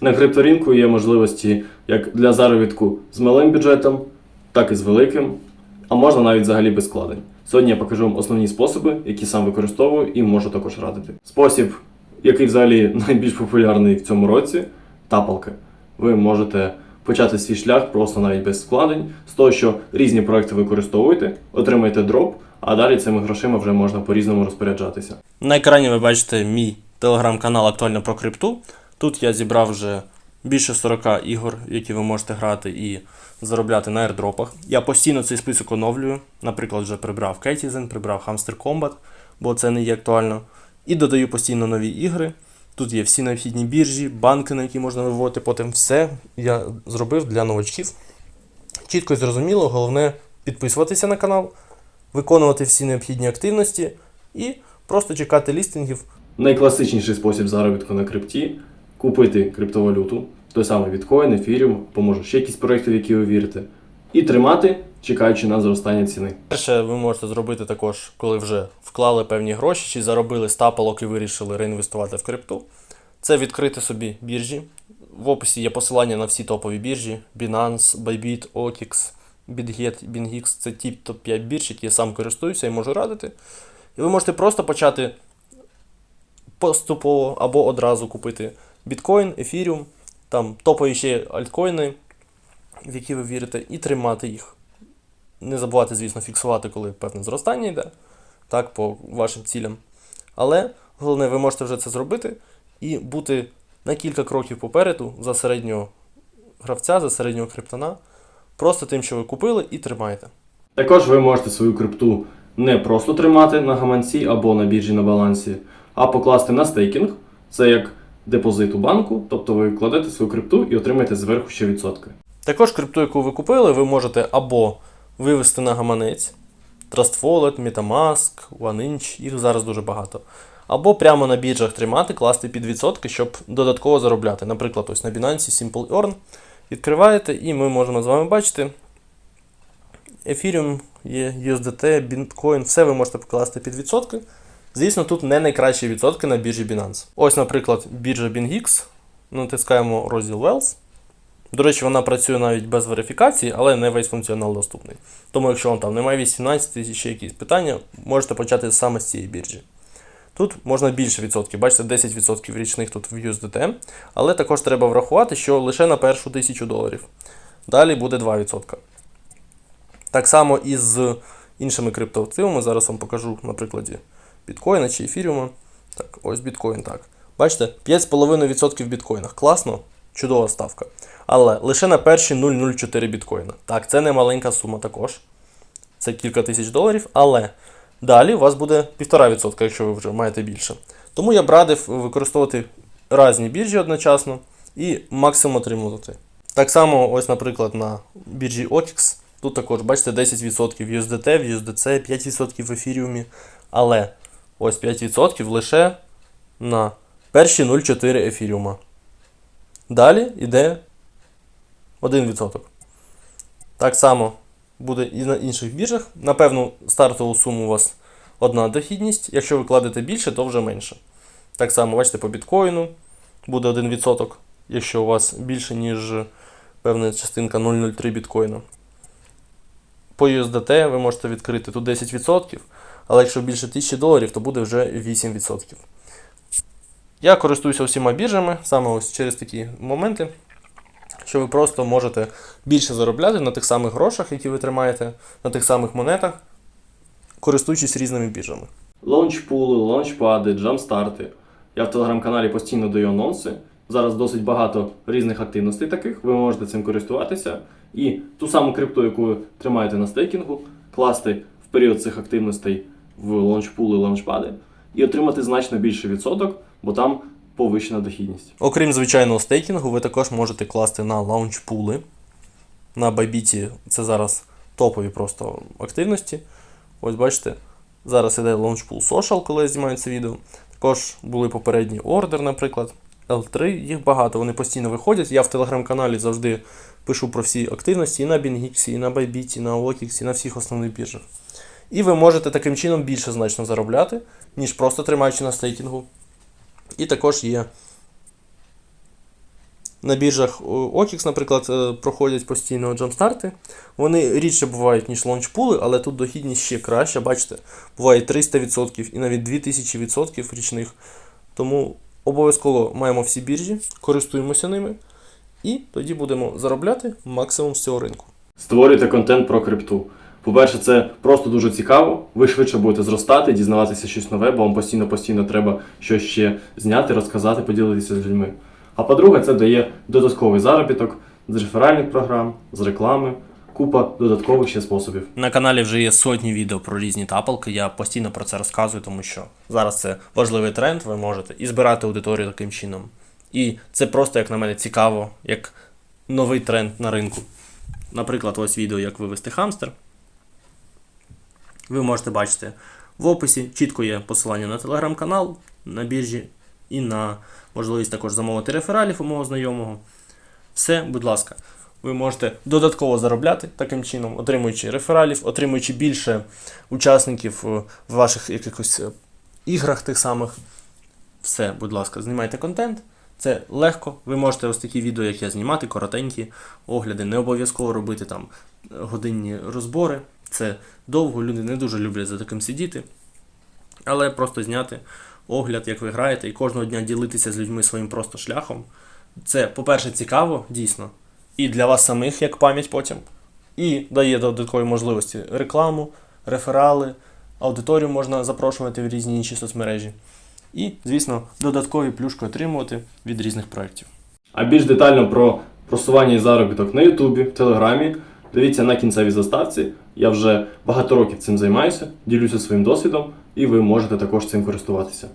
На крипторинку є можливості як для заробітку з малим бюджетом, так і з великим, а можна навіть взагалі без вкладень. Сьогодні я покажу вам основні способи, які сам використовую і можу також радити. Спосіб, який взагалі найбільш популярний в цьому році тапалки. Ви можете почати свій шлях просто навіть без вкладень, з того, що різні проекти використовуєте, отримаєте дроп, а далі цими грошима вже можна по-різному розпоряджатися. На екрані ви бачите мій телеграм-канал Актуально про крипту. Тут я зібрав вже більше 40 ігор, які ви можете грати і заробляти на airdropах. Я постійно цей список оновлюю. Наприклад, вже прибрав Кетізен, прибрав Hamster Combat, бо це не є актуально. І додаю постійно нові ігри. Тут є всі необхідні біржі, банки, на які можна виводити. Потім все я зробив для новачків. Чітко і зрозуміло, головне підписуватися на канал, виконувати всі необхідні активності і просто чекати лістингів Найкласичніший спосіб заробітку на крипті купити криптовалюту, той самий біткоін, ефіріум, поможе ще якісь проекти, в які ви вірите, і тримати, чекаючи на зростання ціни. Перше, ви можете зробити також, коли вже вклали певні гроші чи заробили стапалок і вирішили реінвестувати в крипту. Це відкрити собі біржі. В описі є посилання на всі топові біржі: Binance, Bybit, OKX, BitGet, BingX. Це ті топ-5 бірж, які я сам користуюся і можу радити. І ви можете просто почати поступово або одразу купити біткоін, ефіріум, там топові ще альткоїни, в які ви вірите, і тримати їх. Не забувати, звісно, фіксувати, коли певне зростання йде, так, по вашим цілям. Але головне, ви можете вже це зробити і бути на кілька кроків попереду за середнього гравця, за середнього криптона, просто тим, що ви купили, і тримаєте. Також ви можете свою крипту не просто тримати на гаманці або на біржі на балансі, а покласти на стейкінг. Це як депозит у банку, тобто ви кладете свою крипту і отримаєте зверху ще відсотки. Також крипту, яку ви купили, ви можете або вивести на гаманець Trust Wallet, Metamask, OneInch, їх зараз дуже багато. Або прямо на біржах тримати, класти під відсотки, щоб додатково заробляти. Наприклад, ось на Binance Simple Earn відкриваєте, і ми можемо з вами бачити. Ethereum USDT, Bitcoin, все ви можете покласти під відсотки. Звісно, тут не найкращі відсотки на біржі Binance. Ось, наприклад, біржа BingX. Натискаємо розділ Wells. До речі, вона працює навіть без верифікації, але не весь функціонал доступний. Тому, якщо вам там немає 18 тисяч ще якісь питання, можете почати саме з цієї біржі. Тут можна більше відсотків, бачите, 10% річних тут в USDT, але також треба врахувати, що лише на першу тисячу доларів. Далі буде 2%. Так само і з іншими криптоактивами. Зараз вам покажу на прикладі біткоїна чи ефіріума. Так, ось біткоін так. Бачите, 5,5% в біткоїнах. Класно, чудова ставка. Але лише на перші 0,04 біткоїна. Так, це не маленька сума також. Це кілька тисяч доларів, але далі у вас буде 1,5%, якщо ви вже маєте більше. Тому я б радив використовувати різні біржі одночасно і максимум отримувати. Так само, ось, наприклад, на біржі OKX. Тут також, бачите, 10% в USDT, в USDC, 5% в ефіріумі. Але ось 5% лише на перші 0,4 ефіріума. Далі йде 1%. Так само буде і на інших біржах. На певну стартову суму у вас одна дохідність. Якщо ви кладете більше, то вже менше. Так само, бачите, по біткоїну буде 1%, якщо у вас більше, ніж певна частинка 0,03 біткоїна. По USDT ви можете відкрити тут 10%, але якщо більше 1000 доларів, то буде вже 8%. Я користуюся всіма біржами саме ось через такі моменти, що ви просто можете більше заробляти на тих самих грошах, які ви тримаєте, на тих самих монетах, користуючись різними біржами. Лаунчпули, лаунчпади, джамстарти. Я в телеграм-каналі постійно даю анонси. Зараз досить багато різних активностей таких. Ви можете цим користуватися. І ту саму крипту, яку тримаєте на стейкінгу, класти в період цих активностей в лаунчпули, лаунчпади і отримати значно більший відсоток, бо там повищена дохідність. Окрім звичайного стейкінгу, ви також можете класти на лаунчпули. На Bybit це зараз топові просто активності. Ось бачите, зараз іде Launchpool Social, коли я знімаю це відео. Також були попередні ордер, наприклад. L3, їх багато, вони постійно виходять. Я в телеграм-каналі завжди пишу про всі активності і на BingX, і на Bybit, і на OKX, і на всіх основних біржах. І ви можете таким чином більше значно заробляти, ніж просто тримаючи на стейкінгу. І також є на біржах о, OKX, наприклад, е, проходять постійно джамстарти. Вони рідше бувають, ніж лончпули, але тут дохідність ще краща. Бачите, буває 300% і навіть 2000% річних. Тому обов'язково маємо всі біржі, користуємося ними, і тоді будемо заробляти максимум з цього ринку. Створюйте контент про крипту. По-перше, це просто дуже цікаво. Ви швидше будете зростати, дізнаватися щось нове, бо вам постійно-постійно треба щось ще зняти, розказати, поділитися з людьми. А по-друге, це дає додатковий заробіток з реферальних програм, з реклами, купа додаткових ще способів. На каналі вже є сотні відео про різні тапалки. Я постійно про це розказую, тому що зараз це важливий тренд. Ви можете і збирати аудиторію таким чином. І це просто, як на мене, цікаво, як новий тренд на ринку. Наприклад, ось відео, як вивести хамстер. Ви можете бачити в описі. Чітко є посилання на телеграм-канал, на біржі і на можливість також замовити рефералів у мого знайомого. Все, будь ласка, ви можете додатково заробляти таким чином, отримуючи рефералів, отримуючи більше учасників е, в ваших якихось е, іграх тих самих. Все, будь ласка, знімайте контент. Це легко. Ви можете ось такі відео, як я знімати, коротенькі огляди, не обов'язково робити там е, годинні розбори. Це довго, люди не дуже люблять за таким сидіти. Але просто зняти огляд, як ви граєте, і кожного дня ділитися з людьми своїм просто шляхом. Це, по-перше, цікаво, дійсно. І для вас самих як пам'ять потім. І дає додаткові можливості рекламу, реферали, аудиторію можна запрошувати в різні інші соцмережі. І, звісно, додаткові плюшки отримувати від різних проєктів. А більш детально про просування і заробіток на Ютубі, в Телеграмі. Дивіться на кінцевій заставці. Я вже багато років цим займаюся, ділюся своїм досвідом, і ви можете також цим користуватися.